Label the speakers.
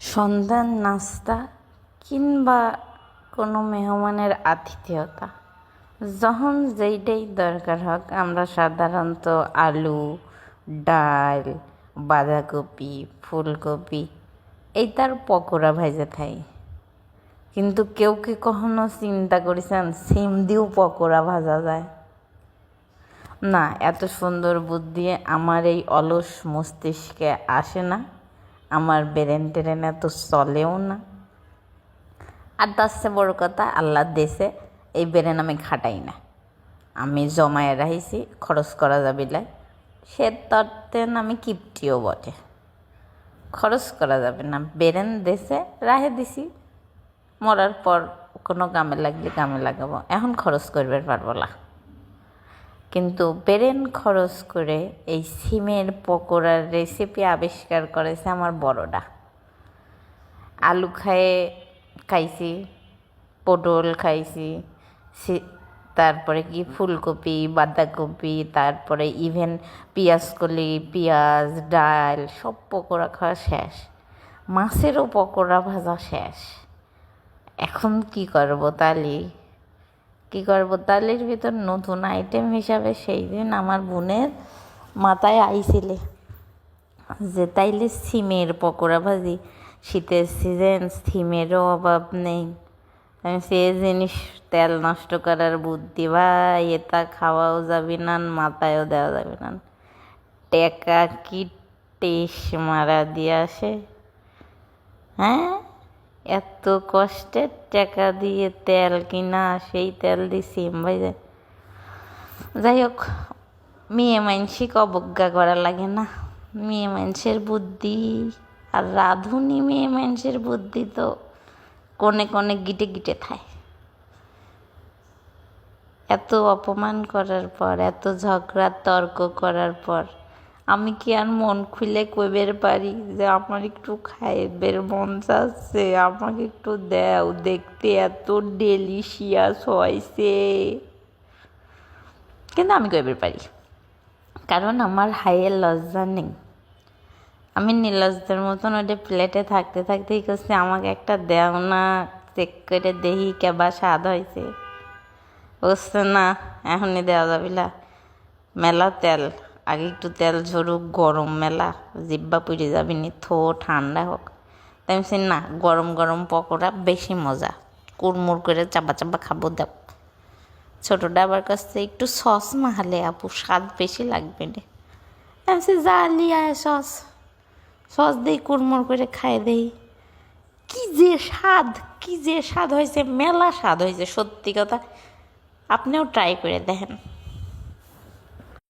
Speaker 1: সন্ধ্যার নাস্তা কিংবা কোনো মেহমানের আতিথেয়তা। যখন যেইটাই দরকার হোক, আমরা সাধারণত আলু, ডাল, বাঁধাকপি, ফুলকপি এই তার পকোড়া ভেজে খাই। কিন্তু কেউ কি কখনো চিন্তা করেছেন, সিম দিয়েও পকোড়া ভাজা যায়? না, এত সুন্দর বুদ্ধি আমার এই অলস মস্তিষ্কে আসে না। আমার ব্রেন টেরেন এত চলেও না। আর তার চেয়ে বড় কথা আল্লাহর দেশে এই ব্রেন আমি খাটাই না। আমি জমায়ে রাখছি, খরচ করা যাবে লাই সে তত্ত্বেন আমি কিপটিও বটে। খরচ করা যাবে না। বেরেন দেশে রাহে দিছি। মরার পর কোনো কামে লাগলে কামে লাগাবো। এখন খরচ করবে পারব না। কিন্তু বেরেন খরচ করে এই সিমের পকোড়ার রেসিপি আবিষ্কার করেছে আমার বড়টা। আলু খায়ে খাইছি, পটল খাইছি তারপরে কি ফুলকপি, বাঁধাকপি, তারপরে ইভেন কলি পেঁয়াজ, ডাল, সব পকোড়া খাওয়া শেষ। মাছেরও পকোড়া ভাজা শেষ। এখন কি করব তালি? কি করব? তালির ভিতর নতুন আইটেম হিসাবে সেই দিন আমার বোনের মাথায় আইছিলে যে তাইলে সিমের পকোড়া ভাজি। শীতের সিজন সিমেরও অভাব নেই। আমি সে জিনিস তেল নষ্ট করার বুদ্ধি, ভাই, এটা খাওয়াও যাবে না মাথায়ও দেওয়া যাবে না। টেকা কি টেস মারা দিয়ে আসে? হ্যাঁ? এত কষ্টের টাকা দিয়ে তেল কিনা, সেই তেল সিম ভাইজে যাই হোক, মেয়ে মানসিক অবজ্ঞা করা লাগে না। মেয়ে মানুষের বুদ্ধি, আর রাঁধুনি মেয়ে মানুষের বুদ্ধি তো কোনে কোনে গিটে গিটে থায়। এত অপমান করার পর, এত ঝগড়া, তর্ক করার পর আমি কি আর মন খুলে কইবের পারি যে আমার একটু খাইবের মন চাচ্ছে আমাকে একটু দাও, দেখতে এত ডেলিশিয়াস হয়েছে কিন্তু আমি কইবের পারি। কারণ আমার হাইয়ের লজ্জা নেই। আমি নির্লজ্জের মতন ওটা প্লেটে থাকতে থাকতেই করছি, আমাকে একটা দেও না, চেক করে দেখি কেবা স্বাদ হয়েছে বুঝছে না, এখনই দেওয়া যাবে না মেলা তেল। আগে একটু তেল ঝরুক, গরম মেলা, জিব্বা পুড়ে যাবি নি, থো, ঠান্ডা হোক। তাই আমি না, গরম গরম পকোড়া বেশি মজা। কুড়মুড় করে চাপা চাপা খাব, দাও। ছোটোটা আবার থেকে একটু সস মাহালে আপু, স্বাদ বেশি লাগবে রে আমি যা লিয়ে আয় সস। সস দেই, কুড়মুড় করে খাই দেই। কি যে স্বাদ, কি যে স্বাদ হয়েছে মেলা স্বাদ হয়েছে সত্যি কথা। আপনিও ট্রাই করে দেখেন।